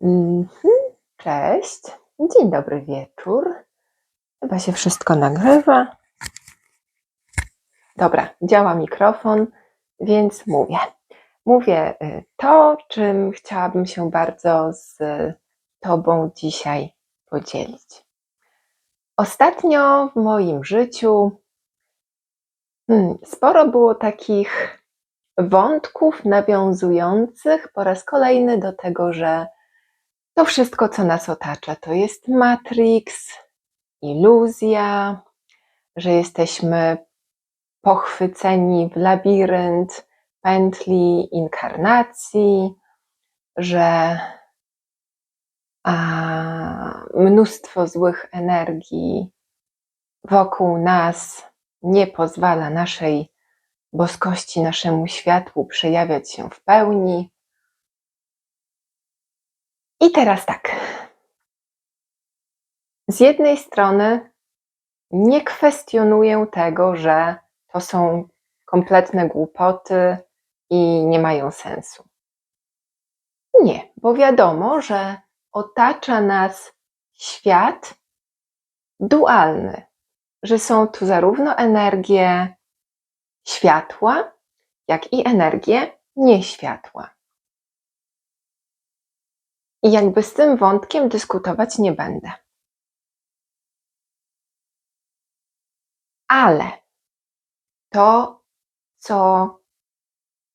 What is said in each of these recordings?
Mhm. Cześć. Dzień dobry wieczór. Chyba się wszystko nagrywa. Dobra, działa mikrofon, więc mówię. Mówię y, to, czym chciałabym się bardzo z Tobą dzisiaj podzielić. Ostatnio w moim życiu hmm, sporo było takich wątków nawiązujących po raz kolejny do tego, że to wszystko, co nas otacza, to jest Matrix, iluzja, że jesteśmy pochwyceni w labirynt pętli inkarnacji, że a, mnóstwo złych energii wokół nas nie pozwala naszej boskości, naszemu światłu przejawiać się w pełni. I teraz tak. Z jednej strony nie kwestionuję tego, że to są kompletne głupoty i nie mają sensu. Nie, bo wiadomo, że otacza nas świat dualny, że są tu zarówno energie światła, jak i energie nieświatła. I jakby z tym wątkiem dyskutować nie będę. Ale to, co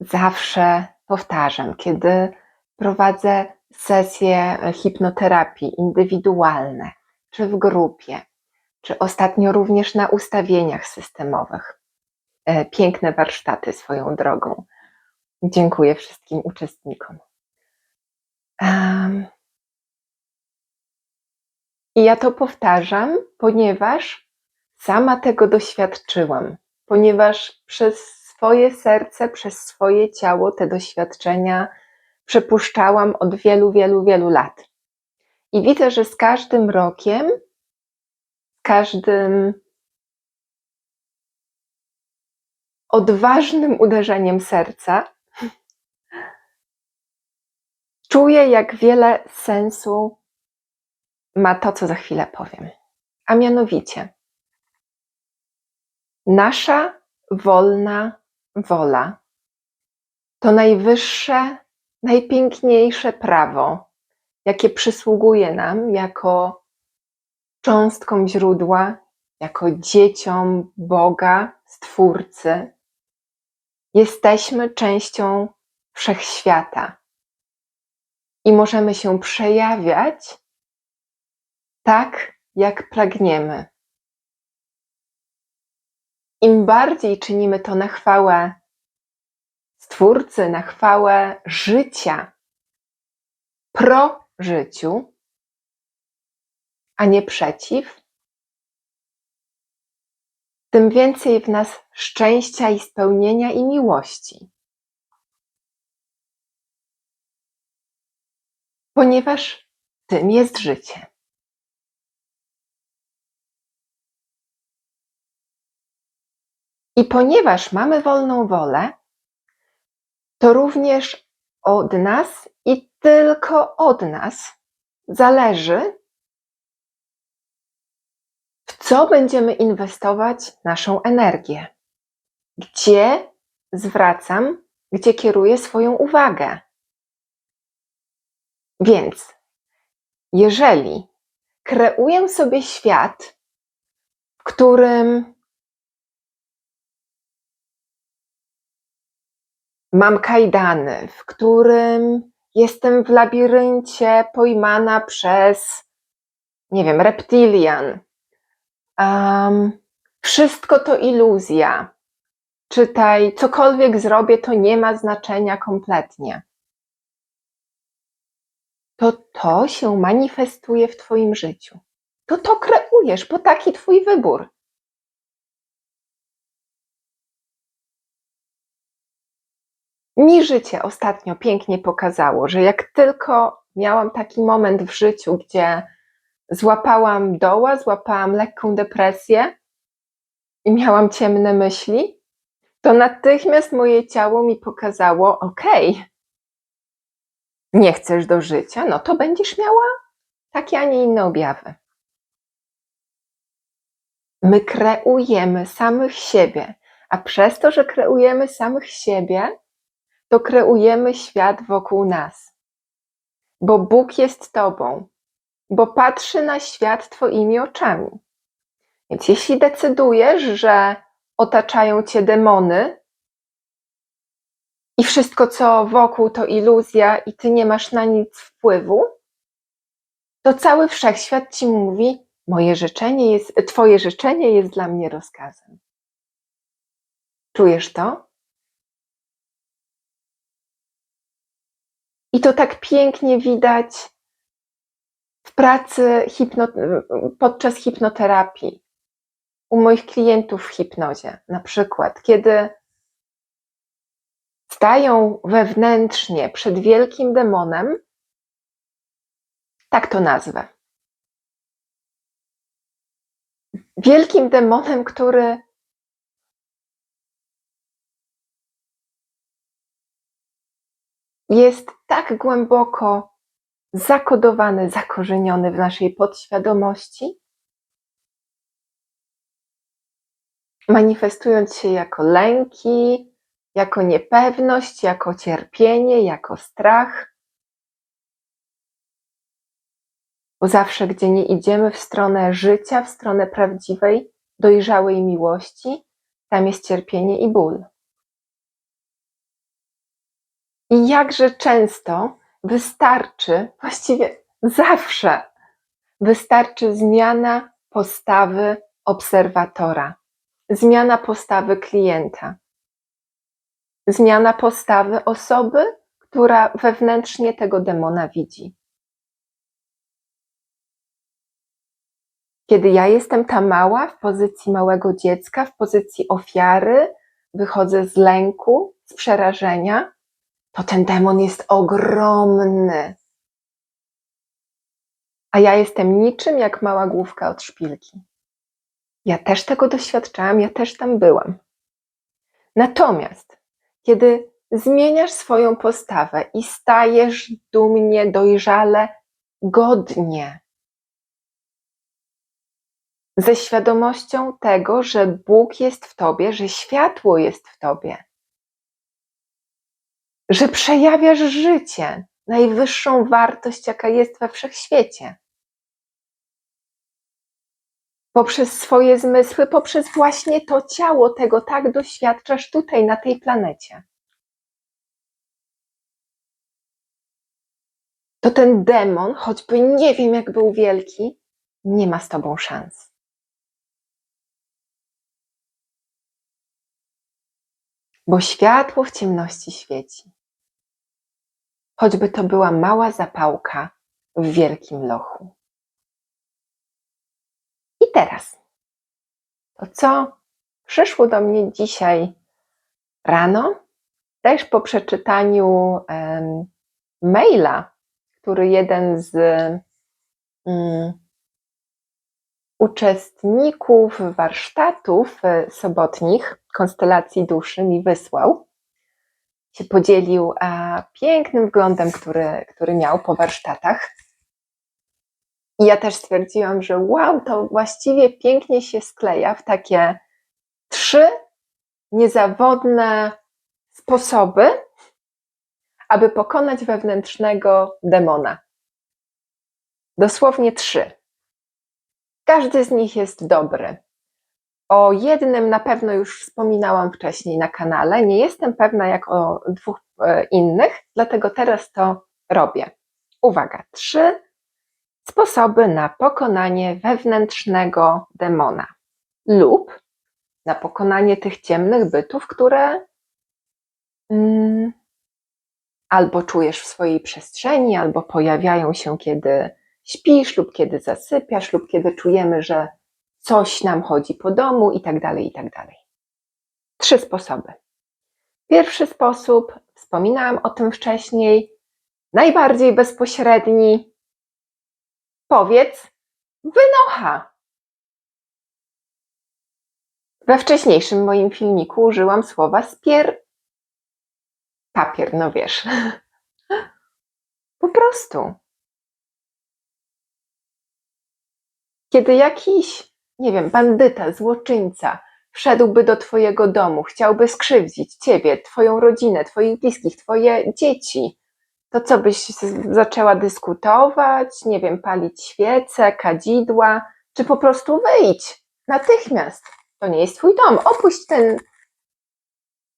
zawsze powtarzam, kiedy prowadzę sesje hipnoterapii indywidualne, czy w grupie, czy ostatnio również na ustawieniach systemowych. E, piękne warsztaty swoją drogą. Dziękuję wszystkim uczestnikom. I ja to powtarzam, ponieważ sama tego doświadczyłam, ponieważ przez swoje serce, przez swoje ciało te doświadczenia przepuszczałam od wielu, wielu, wielu lat. I widzę, że z każdym rokiem, każdym odważnym uderzeniem serca, Czuję, jak wiele sensu ma to, co za chwilę powiem. A mianowicie, nasza wolna wola to najwyższe, najpiękniejsze prawo, jakie przysługuje nam jako cząstkom źródła, jako dzieciom Boga, Stwórcy. Jesteśmy częścią wszechświata i możemy się przejawiać tak, jak pragniemy. Im bardziej czynimy to na chwałę Stwórcy, na chwałę życia, pro życiu, a nie przeciw, tym więcej w nas szczęścia i spełnienia i miłości. Ponieważ tym jest życie. I ponieważ mamy wolną wolę, to również od nas i tylko od nas zależy, w co będziemy inwestować naszą energię, gdzie zwracam, gdzie kieruję swoją uwagę. Więc jeżeli kreuję sobie świat, w którym mam kajdany, w którym jestem w labiryncie pojmana przez, nie wiem, reptilian, um, wszystko to iluzja. Czytaj, cokolwiek zrobię, to nie ma znaczenia kompletnie to to się manifestuje w Twoim życiu. To to kreujesz, bo taki Twój wybór. Mi życie ostatnio pięknie pokazało, że jak tylko miałam taki moment w życiu, gdzie złapałam doła, złapałam lekką depresję i miałam ciemne myśli, to natychmiast moje ciało mi pokazało: OK, nie chcesz do życia, no to będziesz miała takie, a nie inne objawy. My kreujemy samych siebie, a przez to, że kreujemy samych siebie, to kreujemy świat wokół nas. Bo Bóg jest Tobą, bo patrzy na świat Twoimi oczami. Więc jeśli decydujesz, że otaczają Cię demony i wszystko, co wokół, to iluzja i Ty nie masz na nic wpływu, to cały wszechświat Ci mówi: Moje życzenie jest, Twoje życzenie jest dla mnie rozkazem. Czujesz to? I to tak pięknie widać w pracy hipno, podczas hipnoterapii. U moich klientów w hipnozie, na przykład, kiedy stają wewnętrznie przed wielkim demonem, tak to nazwę. Wielkim demonem, który jest tak głęboko zakodowany, zakorzeniony w naszej podświadomości, manifestując się jako lęki, jako niepewność, jako cierpienie, jako strach. Bo zawsze, gdzie nie idziemy w stronę życia, w stronę prawdziwej, dojrzałej miłości, tam jest cierpienie i ból. I jakże często wystarczy, właściwie zawsze, wystarczy zmiana postawy obserwatora, zmiana postawy klienta, zmiana postawy osoby, która wewnętrznie tego demona widzi. Kiedy ja jestem ta mała w pozycji małego dziecka, w pozycji ofiary, wychodzę z lęku, z przerażenia, to ten demon jest ogromny. A ja jestem niczym jak mała główka od szpilki. Ja też tego doświadczałam, ja też tam byłam. Natomiast, kiedy zmieniasz swoją postawę i stajesz dumnie, dojrzale, godnie, ze świadomością tego, że Bóg jest w tobie, że światło jest w tobie, że przejawiasz życie, najwyższą wartość, jaka jest we wszechświecie. Poprzez swoje zmysły, poprzez właśnie to ciało, tego tak doświadczasz tutaj, na tej planecie. To ten demon, choćby nie wiem, jak był wielki, nie ma z tobą szans. Bo światło w ciemności świeci choćby to była mała zapałka w wielkim lochu. Teraz, to co? Przyszło do mnie dzisiaj rano, też po przeczytaniu um, maila, który jeden z um, uczestników warsztatów e, sobotnich Konstelacji Duszy mi wysłał. Się podzielił a, pięknym wglądem, który, który miał po warsztatach. I ja też stwierdziłam, że wow, to właściwie pięknie się skleja w takie trzy niezawodne sposoby, aby pokonać wewnętrznego demona. Dosłownie trzy. Każdy z nich jest dobry. O jednym na pewno już wspominałam wcześniej na kanale. Nie jestem pewna jak o dwóch e, innych, dlatego teraz to robię. Uwaga, trzy sposoby na pokonanie wewnętrznego demona lub na pokonanie tych ciemnych bytów, które mm, albo czujesz w swojej przestrzeni, albo pojawiają się, kiedy śpisz, lub kiedy zasypiasz, lub kiedy czujemy, że coś nam chodzi po domu i tak dalej, i tak. Trzy sposoby. Pierwszy sposób, wspominałam o tym wcześniej, najbardziej bezpośredni. Powiedz wynocha. We wcześniejszym moim filmiku użyłam słowa spier. Papier, no wiesz. prostu. Kiedy jakiś, nie wiem, bandyta, złoczyńca wszedłby do Twojego domu, chciałby skrzywdzić Ciebie, Twoją rodzinę, Twoich bliskich, Twoje dzieci, to co byś zaczęła dyskutować, nie wiem, palić świece, kadzidła, czy po prostu wyjdź natychmiast. To nie jest Twój dom. Opuść ten,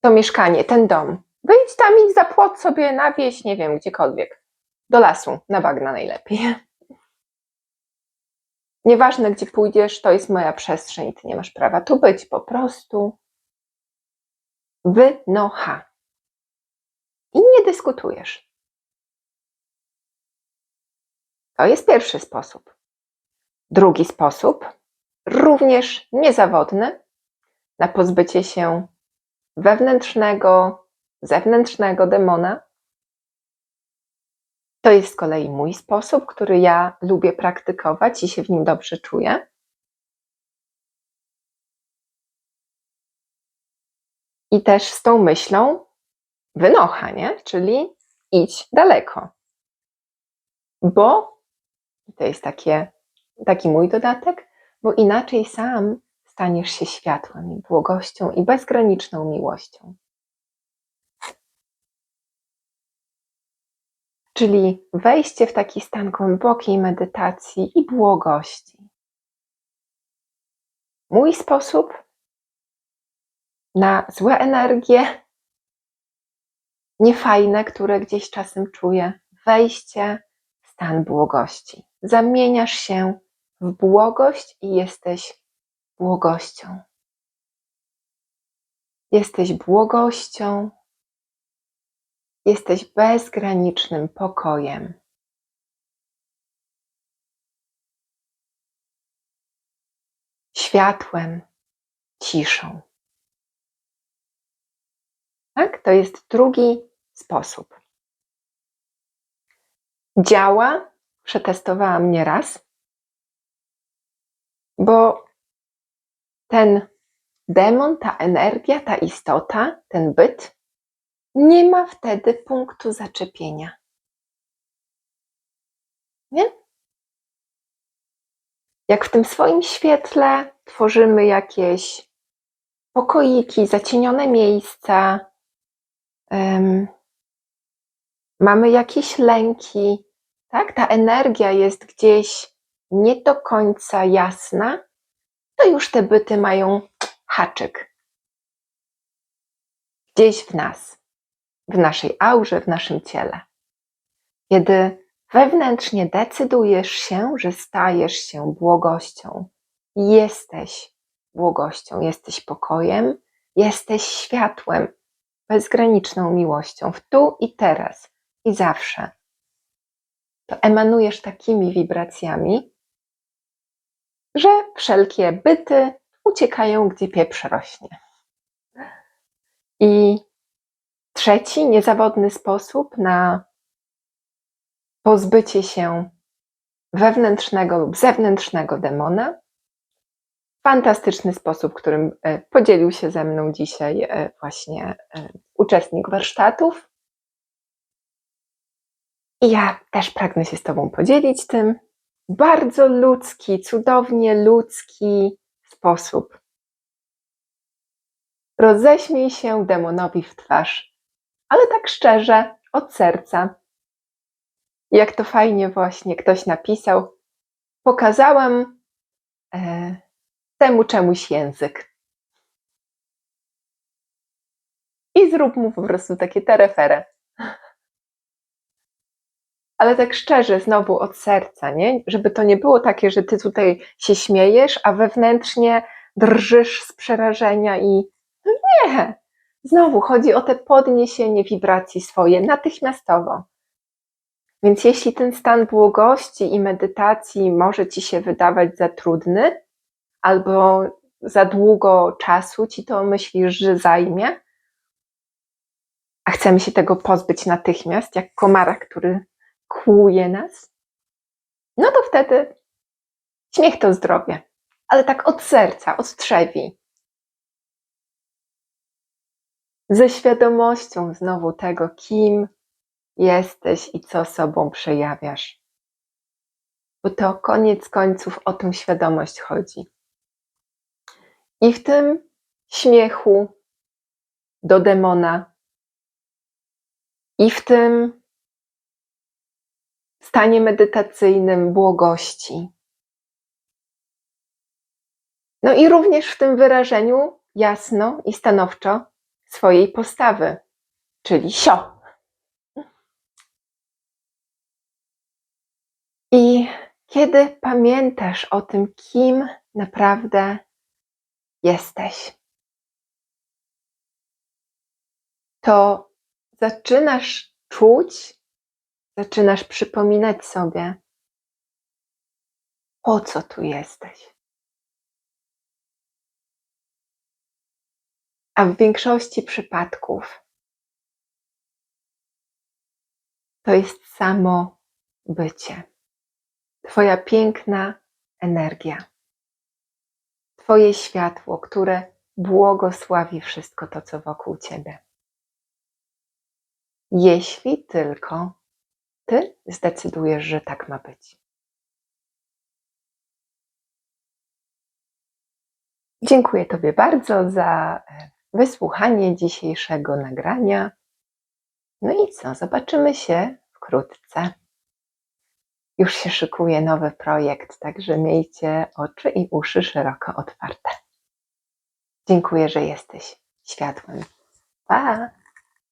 to mieszkanie, ten dom. Wyjdź tam i zapłot sobie na wieś, nie wiem, gdziekolwiek. Do lasu, na bagna najlepiej. Nieważne, gdzie pójdziesz, to jest moja przestrzeń, ty nie masz prawa tu być, po prostu wynocha. I nie dyskutujesz. To jest pierwszy sposób. Drugi sposób, również niezawodny, na pozbycie się wewnętrznego, zewnętrznego demona. To jest z kolei mój sposób, który ja lubię praktykować i się w nim dobrze czuję. I też z tą myślą wynocha, nie? Czyli idź daleko. Bo to jest takie, taki mój dodatek, bo inaczej sam staniesz się światłem i błogością i bezgraniczną miłością. Czyli wejście w taki stan głębokiej medytacji i błogości. Mój sposób na złe energie, niefajne, które gdzieś czasem czuję, wejście stan błogości. Zamieniasz się w błogość i jesteś błogością. Jesteś błogością, Jesteś bezgranicznym pokojem. Światłem, ciszą. Tak? To jest drugi sposób. Działa, przetestowałam nieraz, bo ten demon, ta energia, ta istota, ten byt nie ma wtedy punktu zaczepienia. Nie? Jak w tym swoim świetle tworzymy jakieś pokoiki, zacienione miejsca, mamy jakieś lęki, tak? Ta energia jest gdzieś nie do końca jasna, to już te byty mają haczyk gdzieś w nas w naszej aurze, w naszym ciele. Kiedy wewnętrznie decydujesz się, że stajesz się błogością, jesteś błogością, jesteś pokojem, jesteś światłem, bezgraniczną miłością w tu i teraz i zawsze, to emanujesz takimi wibracjami, że wszelkie byty uciekają, gdzie pieprz rośnie. I Trzeci niezawodny sposób na pozbycie się wewnętrznego lub zewnętrznego demona. Fantastyczny sposób, którym e, podzielił się ze mną dzisiaj e, właśnie e, uczestnik warsztatów. I ja też pragnę się z Tobą podzielić tym. Bardzo ludzki, cudownie ludzki sposób. Roześmiej się demonowi w twarz ale tak szczerze, od serca. Jak to fajnie właśnie ktoś napisał, pokazałam e, temu czemuś język. I zrób mu po prostu takie terefere. Ale tak szczerze, znowu od serca, nie? Żeby to nie było takie, że ty tutaj się śmiejesz, a wewnętrznie drżysz z przerażenia i no nie, Znowu chodzi o te podniesienie wibracji swoje natychmiastowo. Więc jeśli ten stan błogości i medytacji może ci się wydawać za trudny, albo za długo czasu ci to myślisz, że zajmie, a chcemy się tego pozbyć natychmiast, jak komara, który kłuje nas, no to wtedy śmiech to zdrowie, ale tak od serca, od trzewi. ze świadomością znowu tego, kim jesteś i co sobą przejawiasz. Bo to koniec końców o tą świadomość chodzi. I w tym śmiechu do demona, i w tym stanie medytacyjnym błogości. No i również w tym wyrażeniu jasno i stanowczo swojej postawy, czyli sio. I kiedy pamiętasz o tym, kim naprawdę jesteś, to zaczynasz czuć, zaczynasz przypominać sobie, po co tu jesteś. A w większości przypadków to jest samo bycie. Twoja piękna energia. Twoje światło, które błogosławi wszystko to, co wokół ciebie. Jeśli tylko ty zdecydujesz, że tak ma być. Dziękuję Tobie bardzo za e, wysłuchanie dzisiejszego nagrania. No i co? Zobaczymy się wkrótce. Już się szykuje nowy projekt, także miejcie oczy i uszy szeroko otwarte. Dziękuję, że jesteś światłem. Pa!